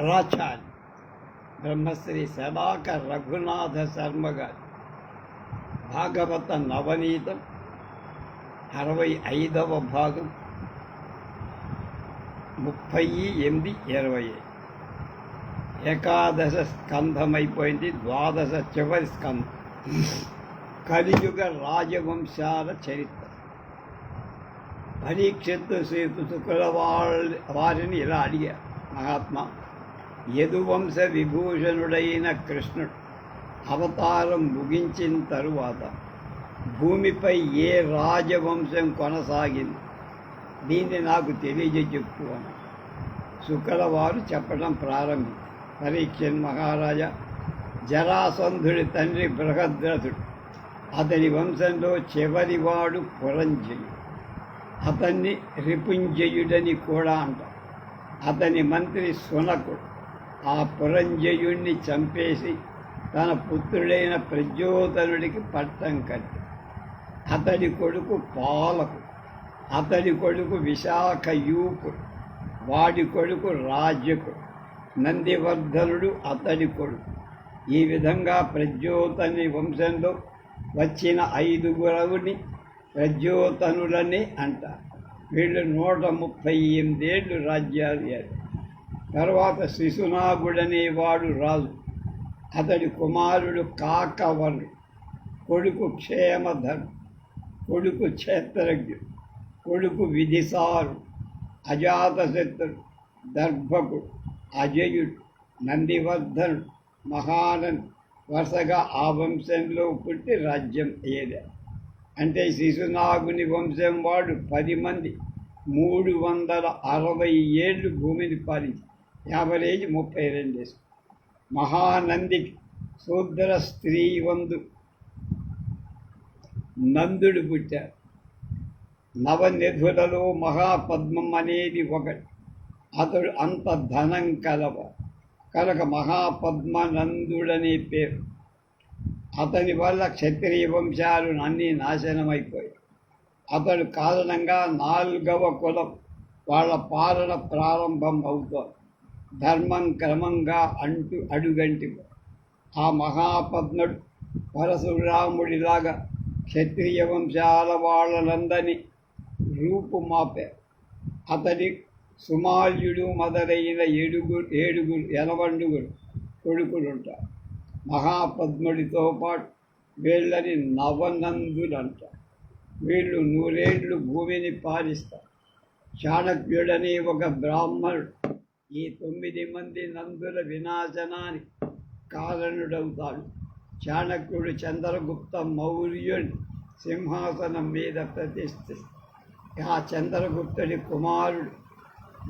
కళాచారి బ్రహ్మశ్రీ సదాకర్ రఘునాథ శర్మ గారి భాగవత నవనీతం అరవై ఐదవ భాగం ముప్పై ఎనిమిది ఇరవై ఏకాదశ స్కంధమైపోయింది ద్వాదశ చివరి స్కంధం. కలియుగ రాజవంశాల చరిత్ర. పరీక్షిత్తు శ్రీ శుకుల వాళ్ళ వారిని ఇలా అడిగారు మహాత్మా. యదువంశ విభూషణుడైన కృష్ణుడు. అవతారం ముగించిన తరువాత భూమిపై ఏ రాజవంశం కొనసాగింది? దీన్ని నాకు తెలియజే చెప్పు అని. శుక్లవారు చెప్పడం ప్రారంభించారు పరీక్షన్ మహారాజా జరాసంధుడి తండ్రి బృహద్రథుడు. అతని వంశంలో చివరివాడు పురంజయుడు. అతన్ని రిపుంజయుడని కూడా అంటారు అతని మంత్రి సునకుడు. ఆ పురంజయుణ్ణి చంపేసి తన పుత్రుడైన ప్రజ్యోతనుడికి పట్టం కట్టి. అతడి కొడుకు పాలకు అతడి కొడుకు విశాఖయూపుడు వాడి కొడుకు రాజ్యకుడు నందివర్ధనుడు అతడి కొడుకు. ఈ విధంగా ప్రజ్యోతని వంశంలో వచ్చిన ఐదుగురవుని ప్రజ్యోతనులని అంటారు. వీళ్ళు నూట ముప్పై ఎనిమిదేళ్ళు రాజ్యాలు తర్వాత శిశునాగుడనేవాడు రాజు. అతడి కుమారుడు కాకవరుడు కొడుకు క్షేమధరు కొడుకు క్షేత్రజ్ఞుడు కొడుకు విధిసారు అజాతశత్రుడు దర్భకుడు అజయుడు నందివర్ధనుడు మహానంద్ వరుసగా ఆ వంశంలో పుట్టి రాజ్యం ఏదే. అంటే శిశునాగుని వంశం వాడు పది మంది మూడు వందల అరవై ఏళ్ళు భూమిని పాలించారు యావరేజ్ ముప్పై రెండు మహానంది శూద్ర స్త్రీ వందు నందుడు పుట్టారు. నవనిధులలో మహాపద్మం అనేది ఒకటి. అతడు అంత ధనం కలవ కనుక మహాపద్మనందుడనే పేరు. అతని వల్ల క్షత్రియ వంశాలు అన్నీ నాశనమైపోయాయి. అతడు కారణంగా నాలుగవ కులం వాళ్ళ పాలన ప్రారంభం అవుతోంది. ధర్మం క్రమంగా అంటూ అడుగంటి. ఆ మహాపద్ముడు పరశురాముడిలాగా క్షత్రియ వంశాల వాళ్ళనందరినీ రూపుమాపారు అతడి సుమాల్యుడు మొదలైన ఏడుగురు ఏడుగురు ఎలవండుగురు కొడుకులుంటారు మహాపద్ముడితో పాటు వీళ్ళని నవనందులంట. వీళ్ళు నూరేళ్ళు భూమిని పాలిస్తారు. చాణక్యుడని ఒక బ్రాహ్మణుడు. ఈ తొమ్మిది మంది నందుల వినాశనానికి కారణుడవుతాడు. చాణక్యుడు చంద్రగుప్త మౌర్యుని సింహాసనం మీద ప్రతిష్ఠిస్తాడు. ఆ చంద్రగుప్తుడి కుమారుడు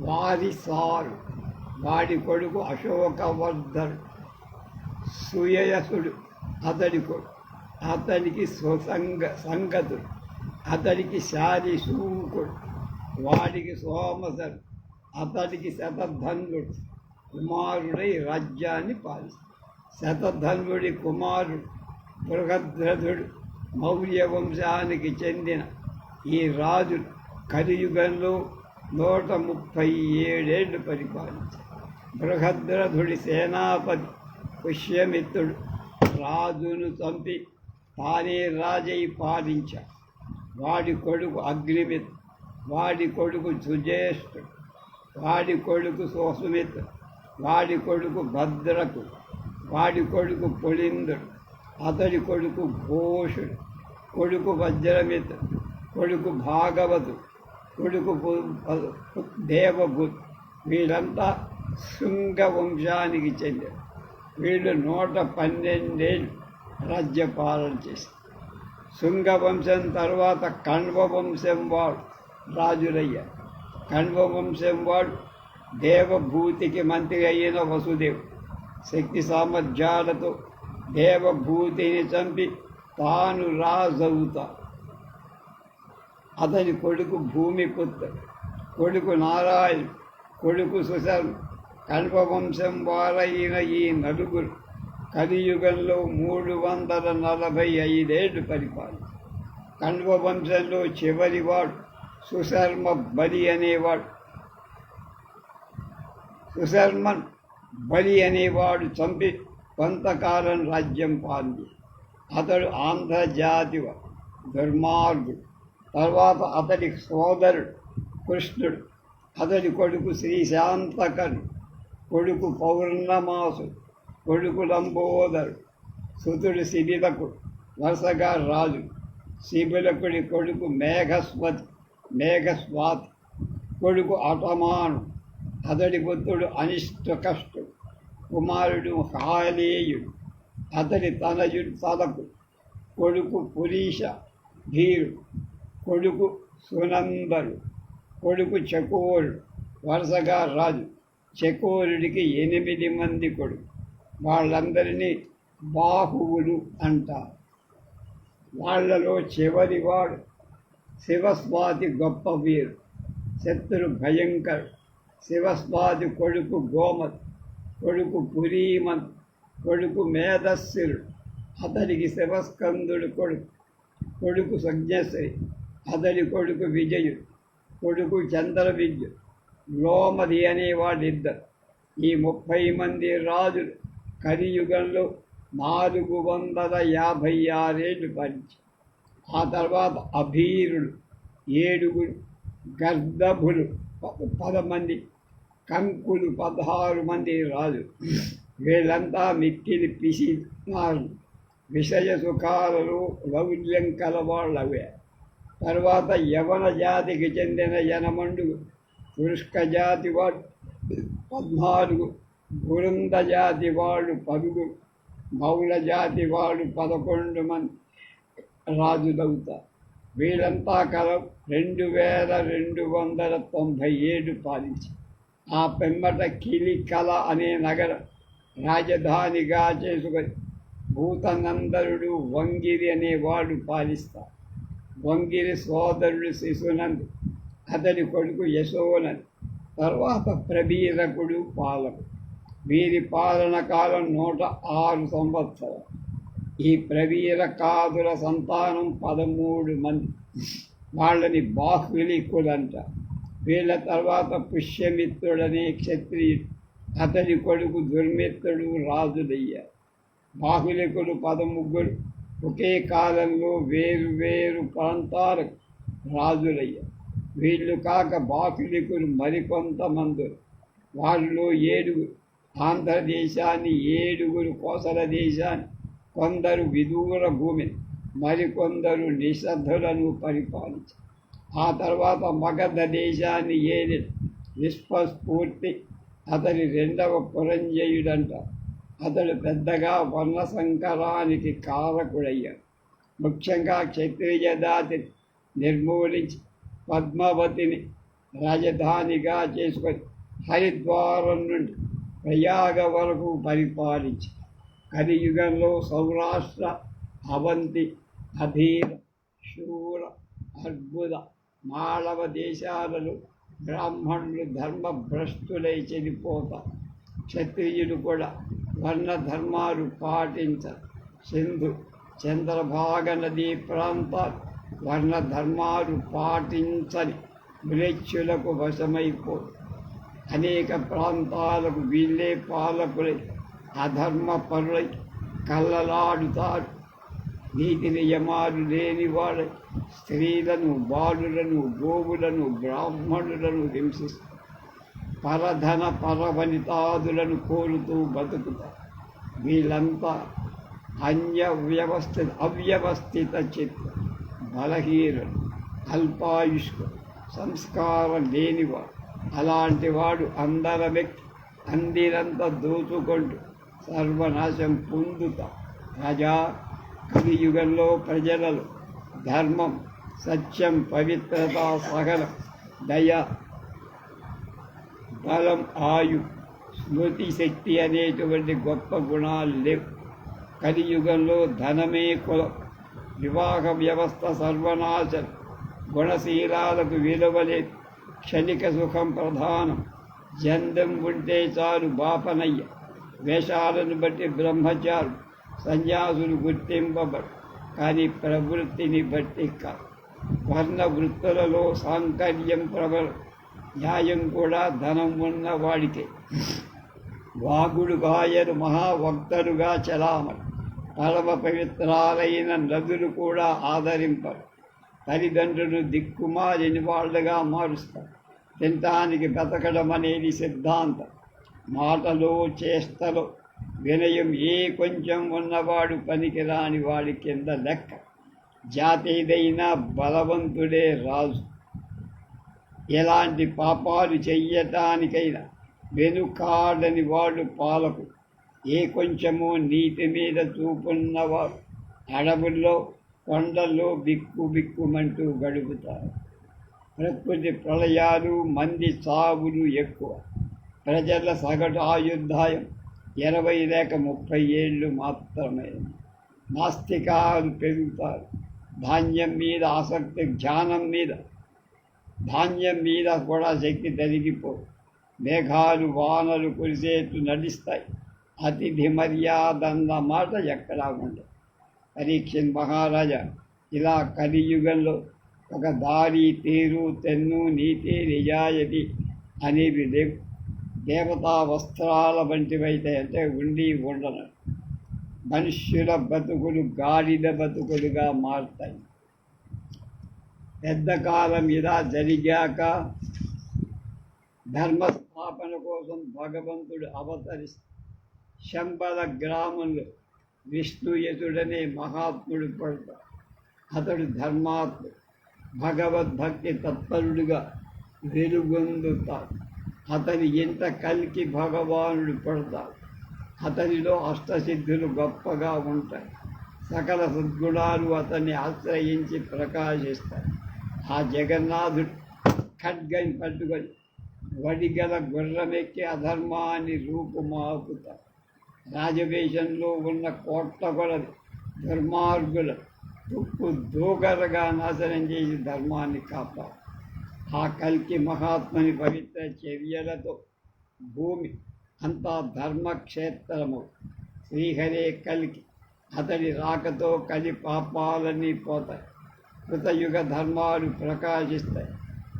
వారిసారు. వాడి కొడుకు అశోకవర్ధనుడు సుయసుడు అతడి కొడుకు అతనికి సుసంగ సంగతుడు. అతడికి శారి సూకుడు వాడికి సోమసరుడు అతడికి శతధన్వుడు కుమారుడై రాజ్యాన్ని పాలిస్తాడు. శతధన్వుడి కుమారుడు బృహద్రథుడు మౌర్య వంశానికి చెందిన ఈ రాజు కలియుగంలో నూట ముప్పై ఏడేళ్ళు పరిపాలించాడు. బృహద్రథుడి సేనాపతి పుష్యమిత్రుడు రాజును చంపి తానే రాజై పాలించాడు. వాడి కొడుకు అగ్నిమిత్రుడు వాడి కొడుకు సుజేష్ఠుడు వాడి కొడుకు సోసుమిత్రుడు వాడి కొడుకు భద్రకు వాడి కొడుకు పులిందుడు అతడి కొడుకు ఘోషుడు కొడుకు వజ్రమిత్రుడు కొడుకు భాగవతు కొడుకు దేవభూత్. వీళ్ళంతా శృంగ వంశానికి చెందారు వీళ్ళు నూట పన్నెండేళ్ళు రాజ్యపాలన చేశారు. శృంగ వంశం తర్వాత కణ్వ వంశం వాడు రాజులయ్యారు. కణ్వ వంశం వాడు దేవభూతికి మంత్రి అయిన వసుదేవుడు. శక్తి సామర్థ్యాలతో దేవభూతిని చంపి తాను రాజవుతాడు అతని కొడుకు భూమి భూమిపుత్రుడు కొడుకు నారాయణ కొడుకు సుశర్మ కల్పవంశం వారైన ఈ నలుగురు కలియుగంలో మూడు వందల నలభై ఐదేళ్ళు పరిపాలన కల్పవంశంలో చివరివాడు సుశర్మ బలి అనేవాడు. సుశర్మన్ బలి అనేవాడు చంపి కొంతకాలం రాజ్యం పాలింది అతడు ఆంధ్రజాతి దుర్మార్గుడు తర్వాత అతడి సోదరుడు కృష్ణుడు. అతడి కొడుకు శ్రీశాంతకను కొడుకు పౌర్ణమాసు కొడుకు లంబోదరు సుతుడు శిబిలకుడు. వరుసగా రాజు శిబిలకుడి కొడుకు మేఘస్వతి. మేఘస్వాతి కొడుకు అటమాను. అతడి పుత్రుడు అనిష్టకష్టుడు కుమారుడు హాలేయుడు. అతడి తనయుడు తలకు. కొడుకు పురీష ధీరుడు. కొడుకు సునందరు. కొడుకు చకోరుడు వరుసగా రాజు. చకోరుడికి ఎనిమిది మంది కొడుకు. వాళ్ళందరినీ బాహువులు అంటారు. వాళ్ళలో చివరివాడు శివస్వాతి గొప్ప వీరు శత్రు భయంకర్ శివస్వాతి కొడుకు గోమత్ కొడుకు పురీమన్ కొడుకు మేధస్సురుడు అతడికి శివస్కందుడు కొడుకు కొడుకు సజ్ఞశ్రీ అతడి కొడుకు విజయుడు కొడుకు చంద్రవిద్యు లోమది అనేవాడిద్దరు ఈ ముప్పై మంది రాజులు కలియుగంలో నాలుగు వందల యాభై ఆరేళ్ళు పంచి ఆ తర్వాత అభీరులు ఏడుగురు గర్ధభులు పదమంది కంకులు పదహారు మంది రాజు. వీళ్ళంతా మిక్కిలి పిసినారు. విషయ సుఖాలలో లౌల్యం కలవాళ్ళవే. తర్వాత యవన జాతికి చెందిన యనమండు పురుష్క జాతి వాడు పద్నాలుగు బృంద జాతి వాళ్ళు పదుగు మౌల జాతి వాళ్ళు పదకొండు మంది. రాజులవుతారు వీళ్ళంతా కలం రెండు వేల రెండు వందల తొంభై ఏడు పాలించి. ఆ పెమ్మట కిలికల అనే నగరం రాజధానిగా చేసుకొని భూతనందరుడు వంగిరి అనేవాడు పాలిస్తారు వంగిరి సోదరుడు శిశునందు అతడి కొడుకు యశోనన్ తర్వాత ప్రభీరకుడు పాలకు వీరి పాలన కాలం నూట ఆరు సంవత్సరాలు. ఈ ప్రవీర కాదుల సంతానం పదమూడు మంది. వాళ్ళని బాహ్విలికులంట వీళ్ళ తర్వాత పుష్యమిత్రుడనే క్షత్రియుడు. అతని కొడుకు దుర్మిత్రుడు రాజులయ్యారు బాహులికులు పదముగ్గురు. ఒకే కాలంలో వేరు వేరు ప్రాంతాలకు రాజులయ్యారు వీళ్ళు కాక బాహులికులు మరికొంతమంది వాళ్ళలో ఏడుగురు. ఆంధ్రదేశాన్ని ఏడుగురు కోసల దేశాన్ని కొందరు విదూర భూమిని మరికొందరు నిషద్ధులను పరిపాలించారు ఆ తర్వాత మగధ దేశాన్ని ఏది? విశ్వస్ఫూర్తి. అతని రెండవ పురంజయుడంట. అతడు పెద్దగా వర్ణ సంకరానికి కారకుడయ్యాడు ముఖ్యంగా క్షత్రియ జాతిని నిర్మూలించి పద్మావతిని రాజధానిగా చేసుకొని హరిద్వారం నుండి ప్రయాగ వరకు పరిపాలించి కలియుగంలో సౌరాష్ట్ర అవంతి అధీర శూర అద్భుత మాళవ దేశాలలో బ్రాహ్మణులు ధర్మభ్రష్టులై చెడిపోతారు క్షత్రియులు కూడా వర్ణ ధర్మాలు పాటించరు సింధు చంద్రభాగ నదీ ప్రాంతాలు వర్ణ ధర్మాలు పాటించని మ్లేచ్చులకు వశమైపో అనేక ప్రాంతాలకు వీళ్ళే పాలకులై అధర్మ పరులై కళ్ళలాడుతారు. నీతి నియమాలు లేని వాళ్ళై స్త్రీలను బాలులను గోవులను బ్రాహ్మణులను హింసిస్తారు. పరధన పరవనితాదులను కోరుతూ బతుకుతారు. వీళ్ళంతా అంయవ్యవస్థిత అవ్యవస్థిత చిత్త బలహీనులు అల్పాయుష్కు సంస్కారం లేనివాడు. అలాంటి వాడు అందర వ్యక్తి అందినంత దోచుకుంటూ సర్వనాశం పొందుతా ప్రజా కలియుగంలో ప్రజలలో ధర్మం సత్యం పవిత్రత సహనం దయ బలం ఆయు స్మృతి శక్తి అనేటువంటి గొప్ప గుణాలు లేవు. కలియుగంలో ధనమే కులం. వివాహ వ్యవస్థ సర్వనాశం. గుణశీలాలకు విలువలేదు. క్షణిక సుఖం ప్రధానం. జందం ఉంటే చాలు బాపనయ్య. వేషాలను బట్టి బ్రహ్మచారు సన్యాసులు గుర్తింపబడు. కానీ ప్రవృత్తిని బట్టి కాదు. వర్ణ వృత్తులలో సాంకర్యం ప్రబలం న్యాయం కూడా ధనం ఉన్న వాడికే. వాగుడు గాయను మహావక్తరుగా చలామణి. పరమ పవిత్రాలైన నదులు కూడా ఆదరింపరు తల్లిదండ్రులు దిక్కుమారిని వాళ్ళుగా మారుస్తారు. తింటానికి బతకడం అనేది సిద్ధాంతం. మాటలో చేష్టలు వినయం ఏ కొంచెం ఉన్నవాడు పనికిరాని వాడి కింద లెక్క. జాతీదైనా బలవంతుడే రాజు. ఎలాంటి పాపాలు చెయ్యటానికైనా వెనుకాడని వాడు పాలకు ఏ కొంచెమో నీటి మీద చూపున్నవారు అడవుల్లో కొండల్లో బిక్కు బిక్కుమంటూ గడుపుతారు ప్రకృతి ప్రళయాలు మంది చావులు ఎక్కువ. ప్రజల సగటు ఆయుర్దాయం ఇరవై లేక ముప్పై ఏళ్ళు మాత్రమే. నాస్తికాలు పెరుగుతారు ధాన్యం మీద ఆసక్తి జ్ఞానం మీద. ధాన్యం మీద కూడా శక్తి తరిగిపో. మేఘాలు వానలు కురిసేట్లు నడిస్తాయి అతిథి మర్యాద అన్న మాట ఎక్కడా ఉండదు. పరీక్షన్ మహారాజా ఇలా కలియుగంలో ఒక దారి తీరు తెన్ను నీతి నిజాయతి అనేవి లేవు. దేవతా వస్త్రాల వంటివైతే అంటే ఉండి ఉండను. మనుష్యుల బతుకులు గాడిద బతుకులుగా మారుతాయి. పెద్ద కాలం ఇలా జరిగాక ధర్మస్థాపన కోసం భగవంతుడు అవతరి శంబల గ్రామంలో విష్ణుయతుడనే మహాత్ముడు పడతాడు అతడు ధర్మాత్ముడు. భగవద్భక్తి తత్పరుడుగా వెలుగొందుతాడు. అతని ఇంత కలికి భగవానుడు పడతాడు. అతనిలో అష్టసిద్ధులు గొప్పగా ఉంటాయి. సకల సద్గుణాలు అతన్ని ఆశ్రయించి ప్రకాశిస్తాయి. ఆ జగన్నాథుడు ఖడ్గని పట్టుకొని వడిగల గుర్రమెక్కి అధర్మాన్ని రూపుమాపుతాడు. రాజవేషంలో ఉన్న కోట్ల కొలది దుర్మార్గుల తుప్పు దూకరగా నాశనం చేసి ధర్మాన్ని కాపాడు. ఆ కల్కి మహాత్మని పవిత్ర చర్యలతో భూమి అంతా ధర్మక్షేత్రము. శ్రీహరే కలికి అతడి రాకతో కలి పాపాలన్నీ పోతాయి. కృతయుగ ధర్మాలు ప్రకాశిస్తాయి.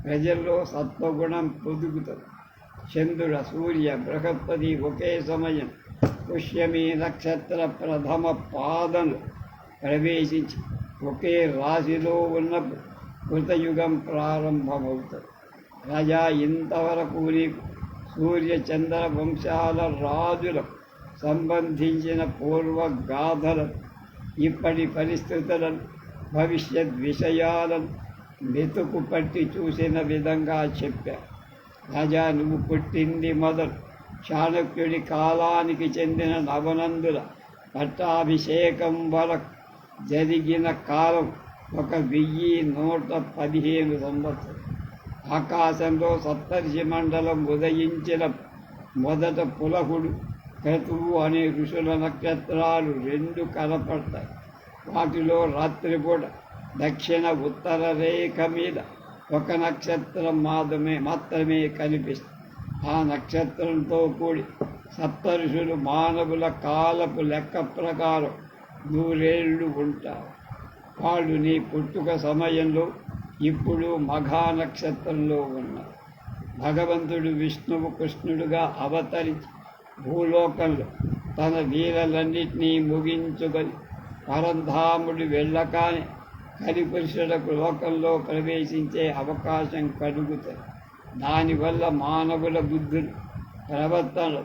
ప్రజల్లో సత్వగుణం పొదుగుతుంది. చంద్రుడ సూర్య బృహస్పతి ఒకే సమయం పుష్యమి నక్షత్ర ప్రథమ పాదను ప్రవేశించి ఒకే రాశిలో ఉన్నప్పుడు కృతయుగం ప్రారంభమవుతుంది. రాజా ఇంతవరకు నీకు సూర్య చంద్ర వంశాల రాజులకు సంబంధించిన పూర్వ గాథలను ఇప్పటి పరిస్థితులను భవిష్యత్ విషయాలను మెతుకు పట్టి చూసిన విధంగా చెప్పా. రాజా నువ్వు పుట్టింది మొదలు చాణక్యుడి కాలానికి చెందిన నవనందుల పట్టాభిషేకం వరకు జరిగిన కాలం ఒక వెయ్యి నూట పదిహేను సంవత్సరం. ఆకాశంలో సప్తర్షి మండలం ఉదయించిన మొదట పులహుడు క్రతువు అనే ఋషుల నక్షత్రాలు రెండు కనపడతాయి. వాటిలో రాత్రిపూట దక్షిణ ఉత్తర రేఖ మీద ఒక నక్షత్రం మాత్రమే మాత్రమే కనిపిస్తుంది. ఆ నక్షత్రంతో కూడి సప్తరుషులు మానవుల కాలపు లెక్క ప్రకారం నూరేళ్ళు ఉంటారు. వాళ్ళు నీ పుట్టుక సమయంలో ఇప్పుడు మఘా నక్షత్రంలో ఉన్నారు. భగవంతుడు విష్ణువు కృష్ణుడుగా అవతరించి భూలోకంలో తన లీలలన్నింటినీ ముగించుకొని పరంధాముడు వెళ్ళకానే కలిపురుషులకు లోకంలో ప్రవేశించే అవకాశం కలుగుతుంది. దానివల్ల మానవుల బుద్ధులు ప్రవర్తనలు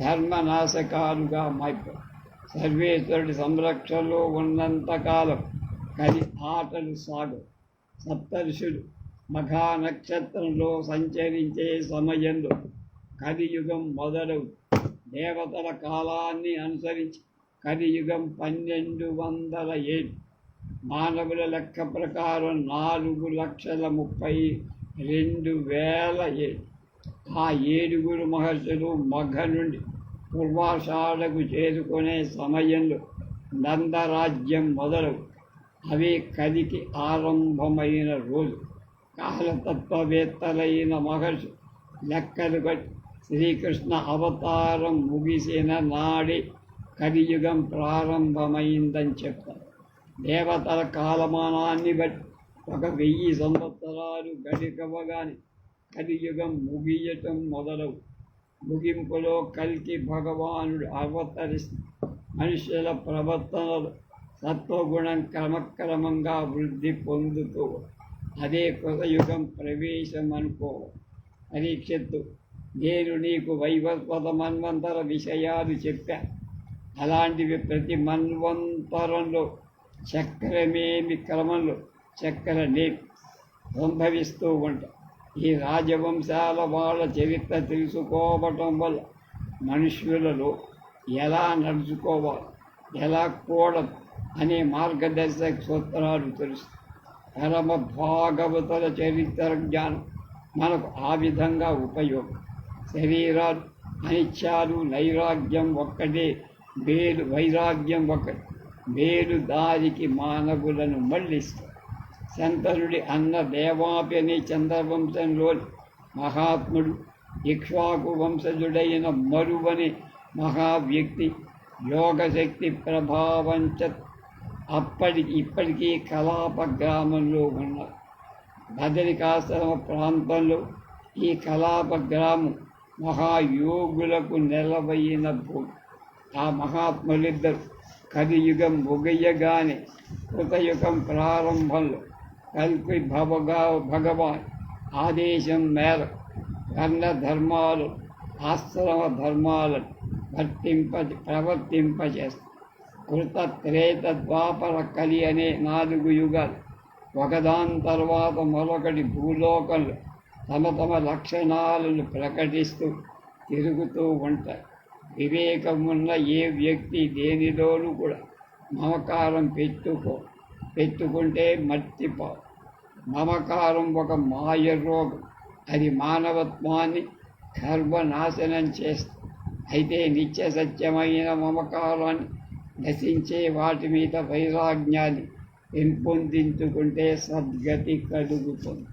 ధర్మనాశకాలుగా మైపో సర్వేశ్వరుడి సంరక్షణలో ఉన్నంతకాలం కలి ఆటలు సాగు సప్తర్షుడు మఘా నక్షత్రంలో సంచరించే సమయంలో కలియుగం మొదలవు. దేవతల కాలాన్ని అనుసరించి కలియుగం పన్నెండు వందల ఏడు. మానవుల లెక్క ప్రకారం నాలుగు లక్షల ముప్పై రెండు వేల ఏడు. ఆ ఏడుగురు మహర్షులు మఘ నుండి పూర్వాషాఢకు చేరుకునే సమయంలో నందరాజ్యం మొదలవు. అవి కదికి ఆరంభమైన రోజు. కాలతత్వవేత్తలైన మహర్షి లెక్కలు బట్టి శ్రీకృష్ణ అవతారం ముగిసిన నాడే కలియుగం ప్రారంభమైందని చెప్తారు. దేవతల కాలమానాన్ని బట్టి ఒక వెయ్యి సంవత్సరాలు గడికవగానే కలియుగం ముగియటం మొదలవు. ముగింపులో కల్కి భగవానుడు అవతరిస్తూ మనుషుల ప్రవర్తనలు సత్వగుణం క్రమక్రమంగా వృద్ధి పొందుతూ అదే కృతయుగం ప్రవేశం అనుకో పరీక్షత్తు నేను నీకు వైవస్వత మన్వంతర విషయాలు చెప్పా. అలాంటివి ప్రతి మన్వంతరంలో చక్రమేమి క్రమంలో చక్ర నేర్పు సంభవిస్తూ ఉంటాయి ఈ రాజవంశాల వాళ్ళ చరిత్ర తెలుసుకోవటం వల్ల మనుష్యులలో ఎలా నడుచుకోవాలి ఎలా కూడదు అనే మార్గదర్శక సూత్రాలు తెలుసు పరమ భాగవతుల చరిత్ర జ్ఞానం మనకు ఆ విధంగా ఉపయోగం. శరీరాలు అనిత్యాలు నైరాగ్యం ఒక్కటే వేలు వైరాగ్యం ఒక్కటి. వేలు దారికి మానవులను మళ్ళిస్తారు శంతనుడి అన్న దేవాపి చంద్రవంశంలోని మహాత్ముడు ఇక్ష్వాకు వంశజుడైన మరువని మహావ్యక్తి యోగశక్తి ప్రభావంచ అప్పటికి ఇప్పటికీ కలాప గ్రామంలో ఉన్నారు బదరికాశ్రమ ప్రాంతంలో ఈ కలాప గ్రామం మహాయోగులకు నెలవైన భూమి ఆ మహాత్ములిద్దరు కలియుగం ముగయ్యగానే కృతయుగం ప్రారంభంలో కల్పి భవగా భగవాన్ ఆదేశం మేరకు కర్ణ ధర్మాలు ఆశ్రమ ధర్మాలను వర్తింప ప్రవర్తింపజేస్తారు కృత త్రేత ద్వాపర కలి అనే నాలుగు యుగాలు ఒకదాని తర్వాత మరొకటి భూలోకలు తమ తమ లక్షణాలను ప్రకటిస్తూ తిరుగుతూ ఉంటాయి వివేకం ఉన్న ఏ వ్యక్తి దేనిలోనూ కూడా మమకారం పెట్టుకో పెట్టుకుంటే మర్చిపో మమకారం ఒక మాయ రోగం. అది మానవత్వాన్ని గర్భనాశనం చేస్తుంది అయితే నిత్య సత్యమైన మమకారాన్ని నశించే వాటి మీద వైరాగ్యాన్ని పెంపొందించుకుంటే సద్గతి కలుగుతుంది.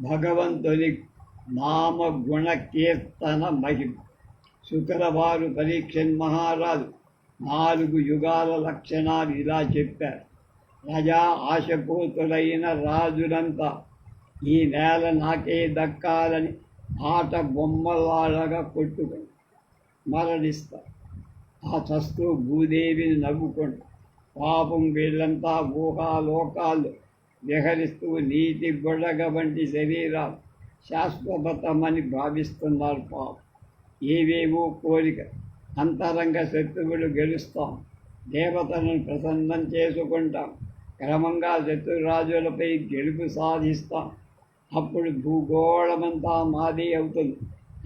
భగవంతుని నామ గుణ కీర్తన మహిమ. శుక్రవారు పరీక్షన్ మహారాజు నాలుగు యుగాల లక్షణాలు ఇలా చెప్పారు. ప్రజా ఆశపోతులైన రాజులంతా ఈ నేల నాకే దక్కాలని ఆట బొమ్మలాడగా కొట్టుకుంది మరణిస్తారు ఆ చస్తూ భూదేవిని నవ్వుకుంటూ పాపం వీళ్ళంతా ఊహాలోకాలు విహరిస్తూ నీటి బుడగ వంటి శరీరాలు శాశ్వతమని భావిస్తున్నారు పాపం. ఏవేవో కోరిక అంతరంగ శత్రువులు గెలుస్తాం. దేవతలను ప్రసన్నం చేసుకుంటాం. క్రమంగా శత్రురాజులపై గెలుపు సాధిస్తాం. అప్పుడు భూగోళమంతా మాది అవుతుంది.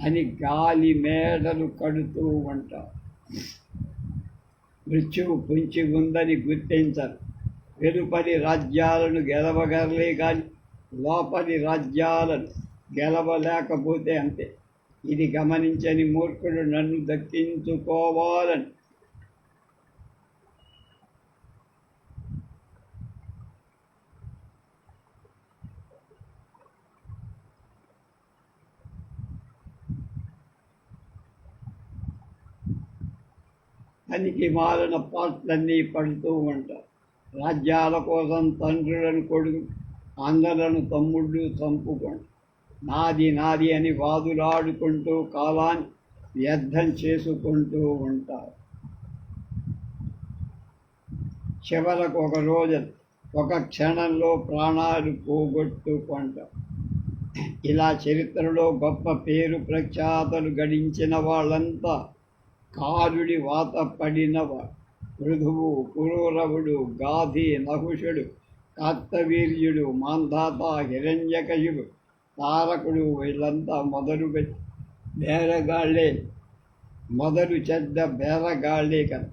అని గాలి మేడలు కడుతూ ఉంటారు మృత్యువు పొంచి ఉందని గుర్తించరు. వెలుపలి రాజ్యాలను గెలవగలలే కానీ లోపలి రాజ్యాలను గెలవలేకపోతే అంతే. ఇది గమనించని మూర్ఖుడు నన్ను దక్కించుకోవాలని పనికి మారిన పాటలన్నీ పడుతూ ఉంటారు రాజ్యాల కోసం తండ్రులను కొడుకు అందరను తమ్ముళ్ళు చంపుకోండి. నాది నాది అని వాదులాడుకుంటూ కాలాన్ని వ్యర్థం చేసుకుంటూ ఉంటారు. చివరకు ఒక రోజు ఒక క్షణంలో ప్రాణాలు పోగొట్టుకుంటారు ఇలా చరిత్రలో గొప్ప పేరు ప్రఖ్యాతలు గడించిన వాళ్ళంతా కారుడి వాత పడినవ. పృథువు పురూరవుడు గాధి నహుషుడు కార్తవీర్యుడు మాంధాత హిరణ్యకయుడు తారకుడు వీళ్ళంతా మొదలు పెట్టి బేరగాళ్ళే. మొదలు చెడ్డ బేరగాళ్ళే కదా.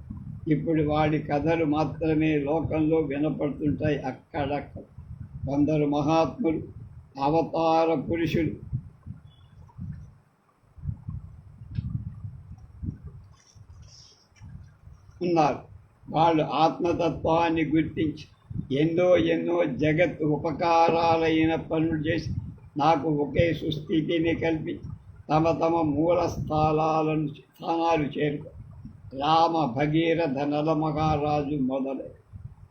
ఇప్పుడు వాడి కథలు మాత్రమే లోకంలో వినపడుతుంటాయి అక్కడక్కడ. కొందరు మహాత్ములు అవతార పురుషులు ఉన్నారు వాళ్ళు ఆత్మతత్వాన్ని గుర్తించి ఎన్నో ఎన్నో జగత్ ఉపకారాలైన పనులు చేసి నాకు ఒకే సుస్థితిని కల్పించి తమ తమ మూల స్థానాలను స్థానాలు చేరుకో. రామ భగీరథ నలమహారాజు మొదలై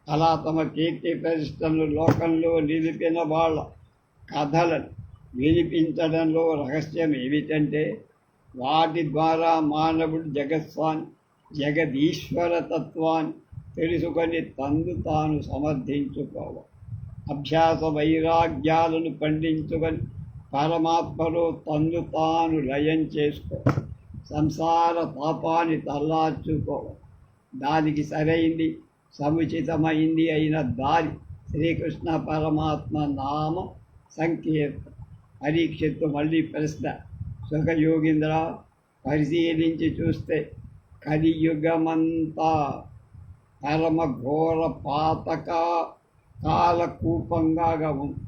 అలా తమ కీర్తి ప్రతిష్టలు లోకంలో నిలిపిన వాళ్ళ కథలను వినిపించడంలో రహస్యం ఏమిటంటే వాటి ద్వారా మానవుడు జగత్స్వామి జగదీశ్వర తత్వాన్ని తెలుసుకొని తందు తాను సమర్థించుకోవాలి అభ్యాస వైరాగ్యాలను పండించుకొని పరమాత్మలో తందు తాను లయం చేసుకో. సంసార పాపాన్ని తల్లార్చుకోవాలి దానికి సరైంది సముచితమైంది అయిన దారి శ్రీకృష్ణ పరమాత్మ నామ సంకీర్తన పరీక్షతో మళ్ళీ ప్రశ్న. సుఖయోగింద్ర పరిశీలించి చూస్తే కలియుగమంతా పరమఘోర పాతక కాలకూపంగా ఉంది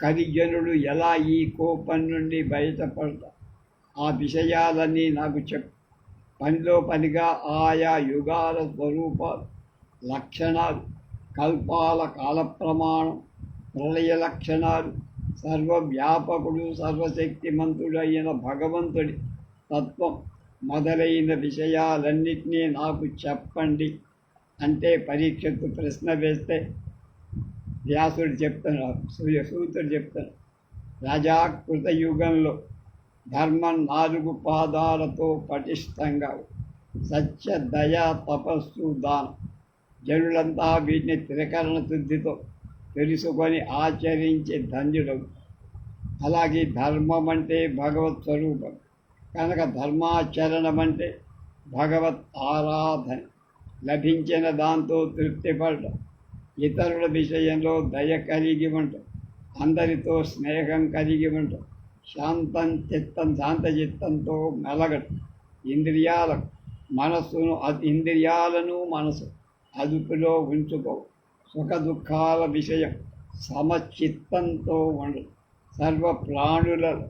కలిజనుడు ఎలా ఈ కోపం నుండి బయటపడతా? ఆ విషయాలన్నీ నాకు చెప్పు. పనిలో పనిగా ఆయా యుగాల స్వరూపాలు లక్షణాలు కల్పాల కాల ప్రమాణం ప్రళయ లక్షణాలు సర్వవ్యాపకుడు సర్వశక్తిమంతుడైన భగవంతుడి తత్వం మొదలైన విషయాలన్నిటినీ నాకు చెప్పండి అంటే పరీక్షకు ప్రశ్న వేస్తే వ్యాసుడు చెప్తున్నారు సూర్య సూతుడు చెప్తున్నారు రాజా కృతయుగంలో ధర్మం నాలుగు పాదాలతో పటిష్టంగా సత్య దయ తపస్సు దానం. జనులంతా వీటిని త్రికరణ శుద్ధితో తెలుసుకొని ఆచరించే ధన్యుడు అలాగే ధర్మం అంటే భగవత్ స్వరూపం. కనుక ధర్మాచరణం అంటే భగవత్ ఆరాధన లభించిన దాంతో తృప్తిపడటం ఇతరుల విషయంలో దయ కలిగి ఉండటం. అందరితో స్నేహం కలిగి ఉండటం. శాంతం చిత్తం శాంత చిత్తంతో మెలగటం. ఇంద్రియాలకు మనస్సును అద్- ఇంద్రియాలను మనసు అదుపులో ఉంచుకో. సుఖ దుఃఖాల విషయం సమచిత్తంతో ఉండదు సర్వ ప్రాణుల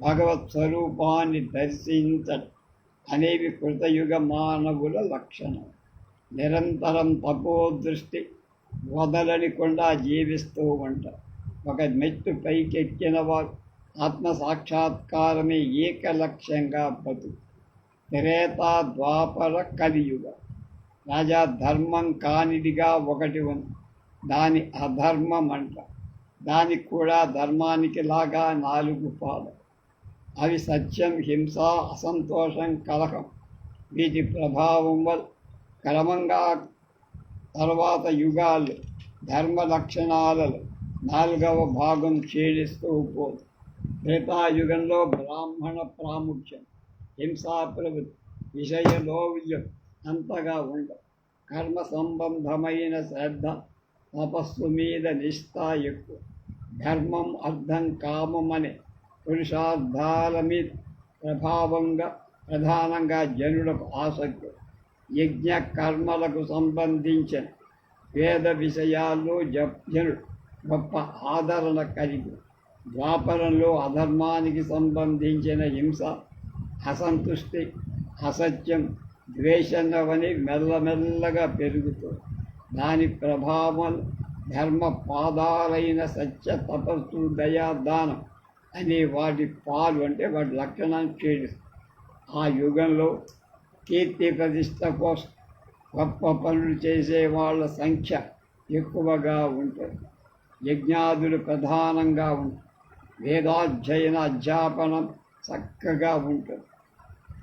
భగవత్ స్వరూపాన్ని దర్శించ అనేవి కృతయుగ మానవుల లక్షణం. నిరంతరం తపోదృష్టి వదలనికుండా జీవిస్తూ ఉంటారు ఒక మెట్టు పైకెక్కిన వారు ఆత్మ సాక్షాత్కారమే ఏకలక్ష్యంగా బతు త్రేతా ద్వాపర కలియుగ. రాజా ధర్మం కానిదిగా ఒకటి ఉంది దాని అధర్మం అంట దానికి కూడా ధర్మానికి లాగా నాలుగు పాలు అవి సత్యం హింస అసంతోషం కలహం. వీటి ప్రభావం వల్ల క్రమంగా తర్వాత యుగాలు ధర్మ లక్షణాలలో నాలుగవ భాగం క్షీణిస్తూ పోదు. త్రేతాయుగంలో బ్రాహ్మణ ప్రాముఖ్యం హింసా ప్రవృత్తి విషయ లోవ్యం అంతగా ఉండవు. కర్మ సంబంధమైన శ్రద్ధ తపస్సు మీద నిష్ఠ ఎక్కువ. ధర్మం అర్థం కామం అనే పురుషార్థాల మీద ప్రభావంగా ప్రధానంగా జనులకు ఆసక్తి యజ్ఞ కర్మలకు సంబంధించిన వేద విషయాల్లో జనుడు గొప్ప ఆదరణ కలిగి ద్వాపరంలో అధర్మానికి సంబంధించిన హింస అసంతుష్టి అసత్యం ద్వేషణవని మెల్లమెల్లగా పెరుగుతుంది దాని ప్రభావం ధర్మ పాదాలైన సత్య తపస్సు దయా దానం అనే వాటి పాలు అంటే వాటి లక్షణాన్ని క్షీణిస్తుంది ఆ యుగంలో కీర్తి ప్రతిష్ట కోసం గొప్ప పనులు చేసే వాళ్ళ సంఖ్య ఎక్కువగా ఉంటుంది. యజ్ఞాదులు ప్రధానంగా ఉంటుంది వేదాధ్యయన అధ్యాపనం చక్కగా ఉంటుంది.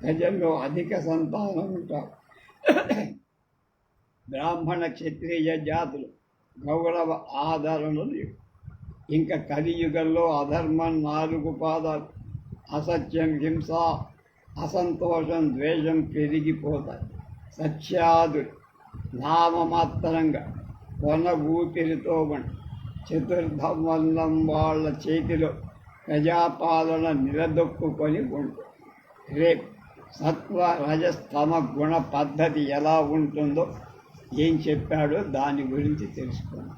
ప్రజల్లో అధిక సంతానం ఉంటారు. బ్రాహ్మణ క్షత్రియ జాతులు గౌరవ ఆదరణలు ఇంకా కలియుగంలో అధర్మం నాలుగు పాదాలు అసత్యం హింస అసంతోషం ద్వేషం పెరిగిపోతాయి. సత్యాదు నామమాత్రంగా కొన ఊపిరితో ఉండి చతుర్థమల్లం వాళ్ళ చేతిలో ప్రజాపాలన నిలదొక్కుకొని ఉంటుంది రేపు సత్వ రజస్తమ గుణ పద్ధతి ఎలా ఉంటుందో ఏం చెప్పాడో దాని గురించి తెలుసుకుందాం.